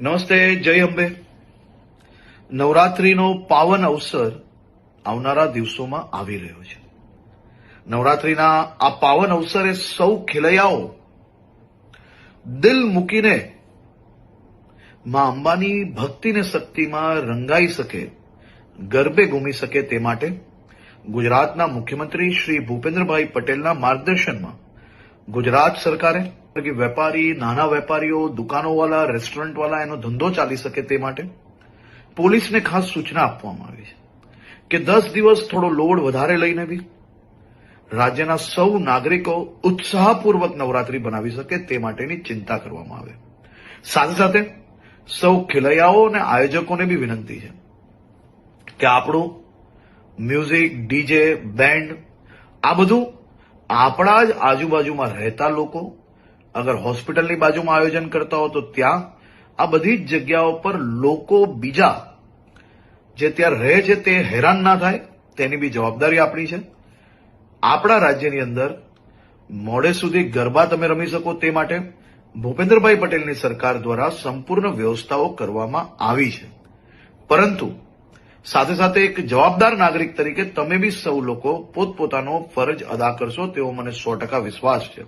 નમસ્તે, જય અંબે. નવરાત્રીનો પાવન અવસર આવનારા દિવસોમાં આવી રહ્યો છે. નવરાત્રીના આ પાવન અવસરે સૌ ખેલૈયાઓ દિલ મૂકીને માં અંબાની ભક્તિને શક્તિમાં રંગાઈ શકે, ગરબે ઘૂમી શકે તે માટે ગુજરાતના મુખ્યમંત્રી શ્રી ભૂપેન્દ્રભાઈ પટેલના માર્ગદર્શનમાં ગુજરાત સરકારે કે વેપારી, નાના વેપારીઓ દુકાનોવાળા રેસ્ટોરન્ટવાળા એનો ધંધો ચાલી શકે તે માટે પોલીસને ખાસ સૂચના આપવામાં આવી છે કે દસ દિવસ થોડો લોડ વધારે લઈને બી રાજ્યના સૌ નાગરિકો ઉત્સાહપૂર્વક નવરાત્રી બનાવી શકે તે માટેની ચિંતા કરવામાં આવે. સાથે સાથે સૌ ખેલૈયાઓ અને આયોજકોને બી વિનંતી છે કે આપણું મ્યુઝિક, ડીજે, બેન્ડ આ બધું આપણા જ આજુબાજુમાં રહેતા લોકો અગર હોસ્પિટલની બાજુમાં આયોજન કરતા હો તો ત્યાં આ બધી જ જગ્યાઓ પર લોકો બીજા જે ત્યાં રહે છે તે હેરાન ના થાય, તેની બી જવાબદારી આપણી છે. આપણા રાજ્યની અંદર મોડે સુધી ગરબા તમે રમી શકો તે માટે ભૂપેન્દ્રભાઈ પટેલની સરકાર દ્વારા સંપૂર્ણ વ્યવસ્થાઓ કરવામાં આવી છે. પરંતુ સાથે સાથે એક જવાબદાર નાગરિક તરીકે તમે બી સૌ લોકો પોતપોતાનો ફરજ અદા કરશો તેવો મને સો ટકા વિશ્વાસ છે.